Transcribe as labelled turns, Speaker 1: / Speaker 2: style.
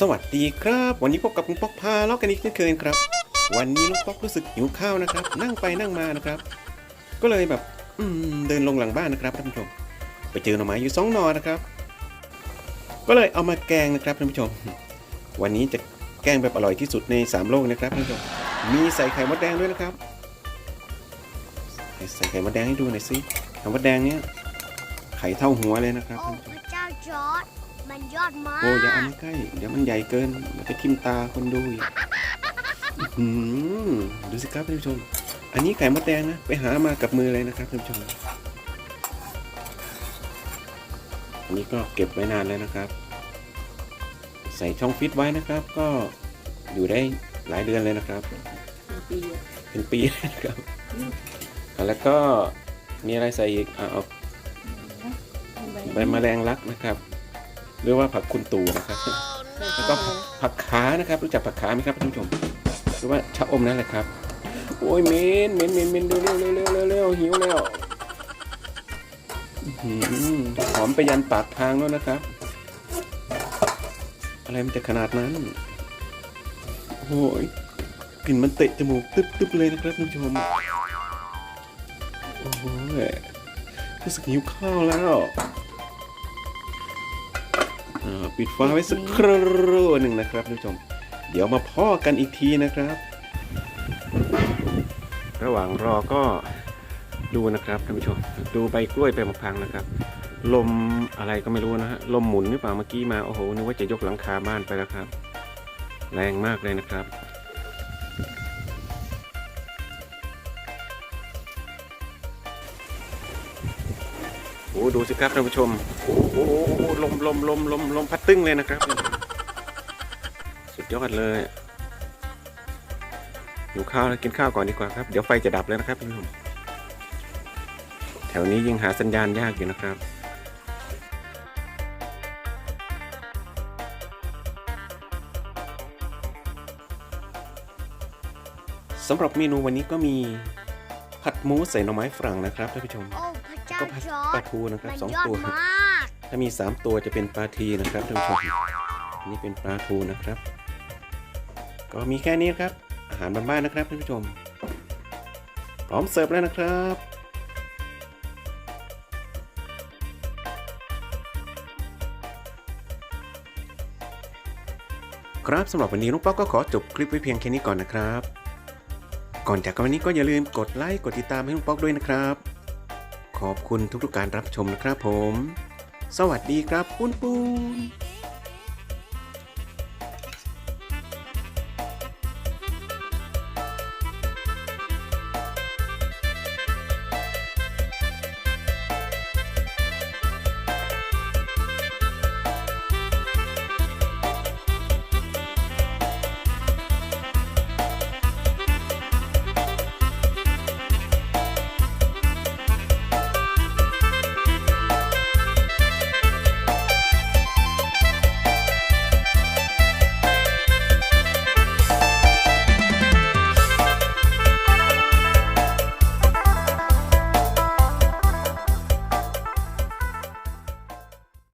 Speaker 1: สวัสดีครับ วันนี้พบกับลุงป๊อกพาล็อกกันอีกเช่นเคยครับ วันนี้ลุงป๊อกรู้สึกหิวข้าวนะครับ นั่งไปนั่งมานะครับ ก็เลยแบบอืเดินลงหลังบ้านนะครับท่านผู้ชม ไปเจอหน่อไม้อยู่สองหน่อนะครับ ก็เลยเอามาแกงนะครับท่านผู้ชม วันนี้จะแกงแบบอร่อยที่สุดในสามโลกนะครับท่านผู้ชม มีใส่ไข่มดแดงด้วยนะครับ ใส่ไข่มดแดงให้ดูหน่อยสิไข่มดแดงเนี้ยไข่เท่าหัวเลยนะครับท่านผู้ชม
Speaker 2: พระเจ้าจอร์ดมันยอดมาก
Speaker 1: โอ้อย่าเอามาใกล้ เดี๋ยวมันใหญ่เกิน มันจะทิ่มตาคนดูอีกอื้อหือดูสิครับท่านผู้ชม อันนี้ไก่มดแดงนะ ไปหามากับมือเลยนะครับท่านผู้ชม อันนี้ก็เก็บไว้นานแล้วนะครับ ใส่ช่องฟิตไว้นะครับ ก็อยู่ได้หลายเดือนเลยนะครับ
Speaker 3: ปีอะ
Speaker 1: เป็นปีเลยนะครับอะแล้วก็มีอะไรใส่อีกอะเอาใบแมลงลักนะครับ หรือว่าผักคุณตูนะครับแล้วก็ผักขานะครับ รู้จักผักขาไหมครับท่านผู้ชมหรือว่าชะอมนั่นแหละครับ โอ้ยเหม็นเหม็นเหม็นเหม็นเร็วเร็วเร็วเร็วเร็วเร็วหิวแล้วอื้อหือหอมไปยันปากทางแล้วนะครับ อะไรมันจะขนาดนั้นโอ้ยกลิ่นมันเตะจมูกตึ๊บตึ๊บเลยนะครับท่านผู้ชมโอ้โหรู้สึกหิวข้าวแล้วอ่า ปิดฟ้าไว้สักครู่หนึ่งนะครับท่านผู้ชม เดี๋ยวมาพ่อกันอีกทีนะครับ ระหว่างรอก็ดูนะครับท่านผู้ชม ดูใบกล้วยไปมะพร้างนะครับ ลมอะไรก็ไม่รู้นะฮะ ลมหมุนหรือเปล่าเมื่อกี้มา โอ้โห นึกว่าจะยกหลังคาบ้านไปแล้วครับ แรงมากเลยนะครับ โอ้ดูสิครับท่านผู้ชม โอ้โหลมลมลมลมลมพัดตึ้งเลยนะครับ สุดยอดเลยอยู่ข้าวแล้วกินข้าวก่อนดีกว่าครับ เดี๋ยวไฟจะดับแล้วนะครับท่านผู้ชมแถวนี้ยิ่งหาสัญญาณยากอยู่นะครับสำหรับเมนูวันนี้ก็มีผัดหมูใส่หน่อไม้ฝรั่งนะครับท่านผู้ชม ก็ผัด
Speaker 2: จอ
Speaker 1: ป
Speaker 2: ร์
Speaker 1: ลา
Speaker 2: ด
Speaker 1: ทูนะครับ
Speaker 2: มัน
Speaker 1: สอง
Speaker 2: ยอด
Speaker 1: ตัว
Speaker 2: มาก
Speaker 1: ถ้ามี3ตัวจะเป็นปลาทีนะครับท่านผู้ชมอันนี้เป็นปลาทูนะครับ ก็มีแค่นี้ครับ อาหารบ้านๆนะครับท่านผู้ชม พร้อมเสิร์ฟแล้วนะครับครับสำหรับวันนี้ลุงป๊อกก็ขอจบคลิปไว้เพียงแค่นี้ก่อนนะครับ ก่อนจากกันวันนี้ก็อย่าลืมกดไลค์กดติดตามให้ลุงป๊อกด้วยนะครับ ขอบคุณทุกๆการรับชมนะครับผม สวัสดีครับปุ้นปุ้น